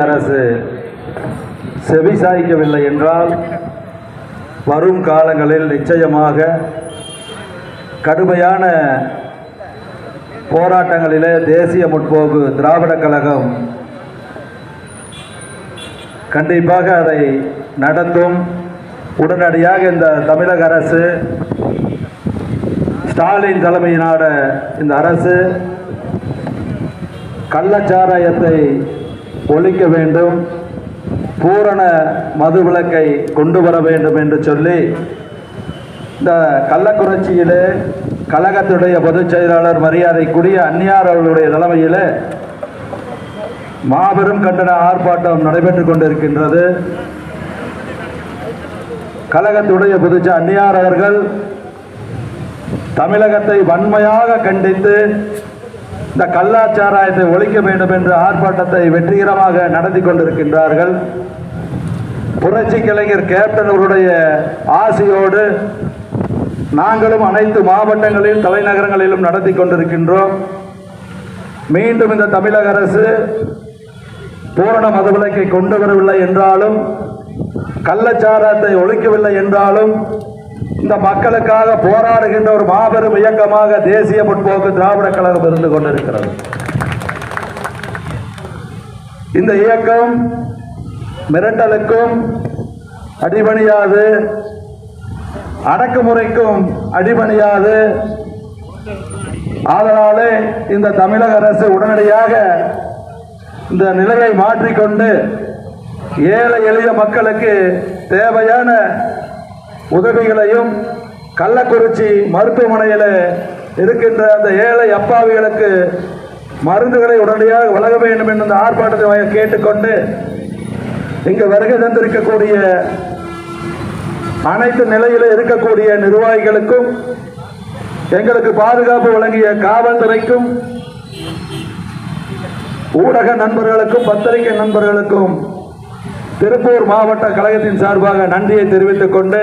அரசு செவிசாய்க்கவில்லை என்றால் வரும் காலங்களில் நிச்சயமாக கடுமையான போராட்டங்களிலே தேசிய முற்போக்கு திராவிடக் கழகம் கண்டிப்பாக அதை நடத்தும். உடனடியாக இந்த தமிழக அரசு ஸ்டாலின் தலைமையினான இந்த அரசு கள்ளச்சாராயத்தை ஒழிக்க வேண்டும். பூரண மதுவிலக்கை கொண்டு வர வேண்டும் என்று சொல்லி இந்த கள்ளக்குறிச்சியிலே கழகத்துடைய பொதுச் செயலாளர் மரியாதைக்குரிய அந்நியார் அவர்களுடைய தலைமையிலே மாபெரும் கண்டன ஆர்ப்பாட்டம் நடைபெற்றுக் கொண்டிருக்கின்றது. கழகத்துடைய பொதுச் அந்நியார் அவர்கள் தமிழகத்தை வன்மையாக கண்டித்து இந்த கல்லாச்சாராயத்தை ஒழிக்க வேண்டும் என்ற ஆர்ப்பாட்டத்தை வெற்றிகரமாக நடத்தி கொண்டிருக்கின்றார்கள். புரட்சி கலைஞர் கேப்டன் அவருடைய ஆசையோடு நாங்களும் அனைத்து மாவட்டங்களில் தலைநகரங்களிலும் நடத்தி கொண்டிருக்கின்றோம். மீண்டும் இந்த தமிழக அரசு பூரண மதுவிலக்கை கொண்டு வரவில்லை என்றாலும் கள்ளச்சாரத்தை ஒழிக்கவில்லை என்றாலும் இந்த மக்களுக்காக போராடுகின்ற ஒரு மாபெரும் இயக்கமாக தேசிய முற்போக்கு திராவிட கழகம் இருந்து கொண்டிருக்கிறது. இந்த இயக்கம் மிரட்டலுக்கும் அடிபணியாது அடக்குமுறைக்கும் அடிபணியாது. ஆதலாலே இந்த தமிழக அரசு உடனடியாக இந்த நிலையை மாற்றிக்கொண்டு ஏழை எளிய மக்களுக்கு தேவையான உதவிகளையும் கள்ளக்குறிச்சி மருத்துவமனையில் இருக்கின்ற அந்த ஏழை அப்பாவிகளுக்கு மருந்துகளை உடனடியாக வழங்க வேண்டும் என்ற இந்த ஆர்ப்பாட்டத்தை கேட்டுக்கொண்டு இங்கு வருகை தந்திருக்கக்கூடிய அனைத்து நிலையில் இருக்கக்கூடிய நிர்வாகிகளுக்கும் எங்களுக்கு பாதுகாப்பு வழங்கிய காவல்துறைக்கும் ஊடக நண்பர்களுக்கும் பத்திரிகை நண்பர்களுக்கும் திருப்பூர் மாவட்ட கழகத்தின் சார்பாக நன்றியை தெரிவித்துக் கொண்டு